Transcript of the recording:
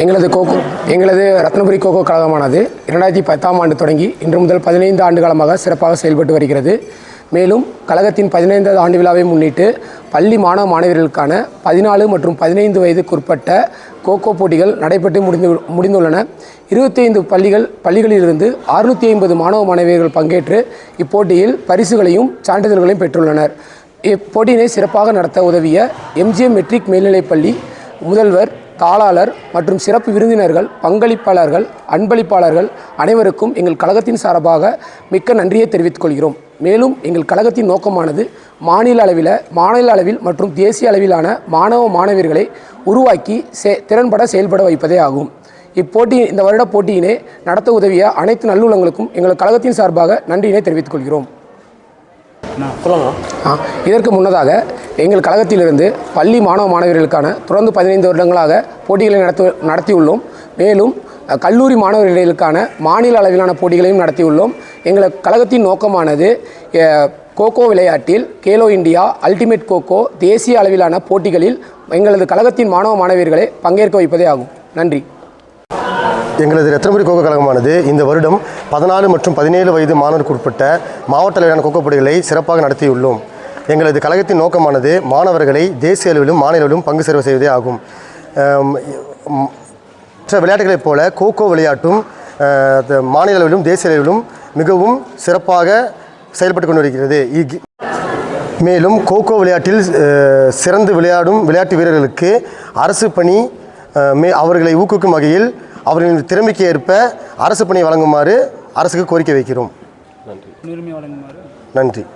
எங்களது கோகோ எங்களது ரத்னபுரி கோகோ கழகமானது இரண்டாயிரத்தி பத்தாம் ஆண்டு தொடங்கி இன்று முதல் பதினைந்து ஆண்டு காலமாக சிறப்பாக செயல்பட்டு வருகிறது. மேலும் கழகத்தின் பதினைந்தாவது ஆண்டு விழாவை முன்னிட்டு பள்ளி மாணவ மாணவியர்களுக்கான பதினாலு மற்றும் பதினைந்து வயதுக்குட்பட்ட கோகோ போட்டிகள் நடைபெற்று முடிந்து முடிந்துள்ளன. இருபத்தைந்து பள்ளிகள் பள்ளிகளிலிருந்து அறுநூற்றி ஐம்பது மாணவ மாணவியர்கள் பங்கேற்று இப்போட்டியில் பரிசுகளையும் சான்றிதழ்களையும் பெற்றுள்ளனர். இப்போட்டியினை சிறப்பாக நடத்த உதவிய எம்ஜிஎம் மெட்ரிக் மேல்நிலைப்பள்ளி முதல்வர் தாளாளர் மற்றும் சிறப்பு விருந்தினர்கள் பங்களிப்பாளர்கள் அன்பளிப்பாளர்கள் அனைவருக்கும் எங்கள் கழகத்தின் சார்பாக மிக்க நன்றியை தெரிவித்துக் கொள்கிறோம். மேலும் எங்கள் கழகத்தின் நோக்கமானது மாநில அளவில் மாநில அளவில் மற்றும் தேசிய அளவிலான மாணவ மாணவியர்களை உருவாக்கி செ திறன்பட செயல்பட வைப்பதே ஆகும். இப்போட்டி இந்த வருட போட்டியினை நடத்த உதவிய அனைத்து நல்லுள்ளங்களுக்கும் எங்கள் கழகத்தின் சார்பாக நன்றியினை தெரிவித்துக் கொள்கிறோம். இதற்கு முன்னதாக எங்கள் கழகத்திலிருந்து பள்ளி மாணவ மாணவர்களுக்கான தொடர்ந்து பதினைந்து வருடங்களாக போட்டிகளை நடத்து நடத்தியுள்ளோம். மேலும் கல்லூரி மாணவர்களுக்கான மாநில அளவிலான போட்டிகளையும் நடத்தியுள்ளோம். எங்கள் கழகத்தின் நோக்கமானது கோகோ விளையாட்டில் கேலோ இந்தியா அல்டிமேட் கோகோ தேசிய அளவிலான போட்டிகளில் எங்களது கழகத்தின் மாணவ மாணவியர்களை பங்கேற்க வைப்பதே ஆகும். நன்றி. எங்களது ரத்னபுரி கோகோ கழகமானது இந்த வருடம் பதினாலு மற்றும் பதினேழு வயது மாணவருக்கு உட்பட்ட மாவட்ட அளவிலான கோகோ போட்டிகளை சிறப்பாக நடத்தியுள்ளோம். எங்களது கழகத்தின் நோக்கமானது மாணவர்களை தேசிய அளவிலும் மாநில அளவிலும் பங்கு சேர செய்வதே ஆகும். மற்ற விளையாட்டுகளைப் போல கோகோ விளையாட்டும் மாநில அளவிலும் தேசிய அளவிலும் மிகவும் சிறப்பாக செயல்பட்டு கொண்டிருக்கிறது. இக்- மேலும் கோகோ விளையாட்டில் சிறந்து விளையாடும் விளையாட்டு வீரர்களுக்கு அரசு பணி மே அவர்களை ஊக்குவிக்கும் வகையில் அவர்களின் திறமைக்கு ஏற்ப அரசு பணி வழங்குமாறு அரசுக்கு கோரிக்கை வைக்கிறோம். வழங்குமாறு? நன்றி.